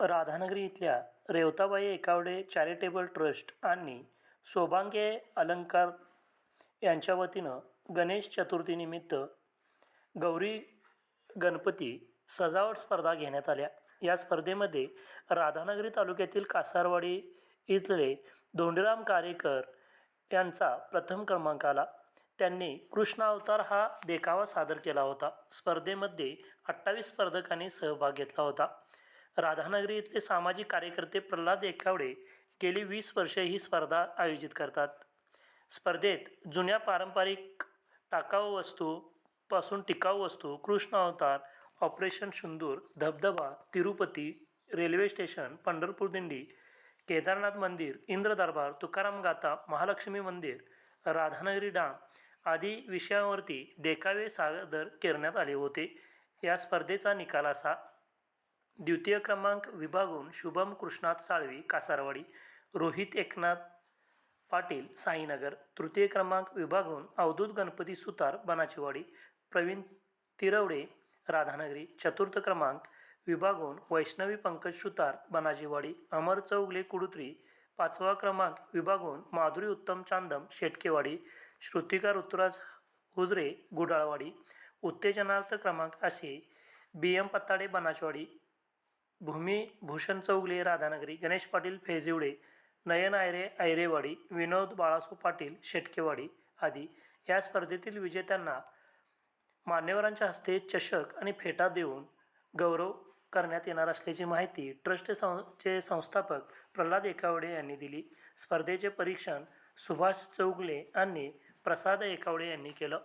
राधानगरी इथल्या रेवताबाई Ekawade charitable trust आणि सौभाग्य अलंकार यांच्या वतीनं गणेश चतुर्थीनिमित्त गौरी गणपती सजावट स्पर्धा घेण्यात आल्या. या स्पर्धेमध्ये राधानगरी तालुक्यातील कासारवाडी इथले धोंडीराम कारेकर यांचा प्रथम क्रमांक आला. त्यांनी कृष्ण अवतार हा देखावा सादर केला होता. स्पर्धेमध्ये अठ्ठावीस स्पर्धकांनी सहभाग घेतला होता. राधानगरी इथले सामाजिक कार्यकर्ते प्रल्हाद एकावडे गेली वीस वर्षे ही स्पर्धा आयोजित करतात. स्पर्धेत जुन्या पारंपरिक टाकाऊ वस्तूपासून टिकाऊ वस्तू कृष्ण अवतार ऑपरेशन शुंदूर धबधबा तिरुपती रेल्वे स्टेशन पंढरपूर दिंडी केदारनाथ मंदिर इंद्र दरबार तुकाराम गाथा महालक्ष्मी मंदिर राधानगरी डाम आदी विषयांवरती देखावे सादर करण्यात आले होते. या स्पर्धेचा निकाल असा द्वितीय क्रमांक विभागून शुभम कृष्णात साळवी कासारवाडी रोहित एकनाथ पाटील साईनगर. तृतीय क्रमांक विभागून अवधूत गणपती सुतार बनाचीवाडी प्रवीण तिरवडे राधानगरी. चतुर्थ क्रमांक विभागून वैष्णवी पंकज सुतार बनाजीवाडी अमर चौगले कुडुत्री. पाचवा क्रमांक विभागून माधुरी उत्तम चांदम शेटकेवाडी. श्रुतिका ऋतुराज हुजरे गुडाळवाडी. उत्तेजनार्थ क्रमांक असे बी एम पत्ताडे बनाचवाडी. भूमी भूषण चौगले राधानगरी गणेश पाटील फेजिवडे नयन आयरे आयरेवाडी विनोद बाळासो पाटील शेटकेवाडी आदी या स्पर्धेतील विजेत्यांना मान्यवरांच्या हस्ते चषक आणि फेटा देऊन गौरव करण्यात येणार असल्याची माहिती ट्रस्ट सं चे संस्थापक प्रल्हाद एकावडे यांनी दिली. स्पर्धेचे परीक्षण सुभाष चौगले आणि प्रसाद एकावडे यांनी केलं.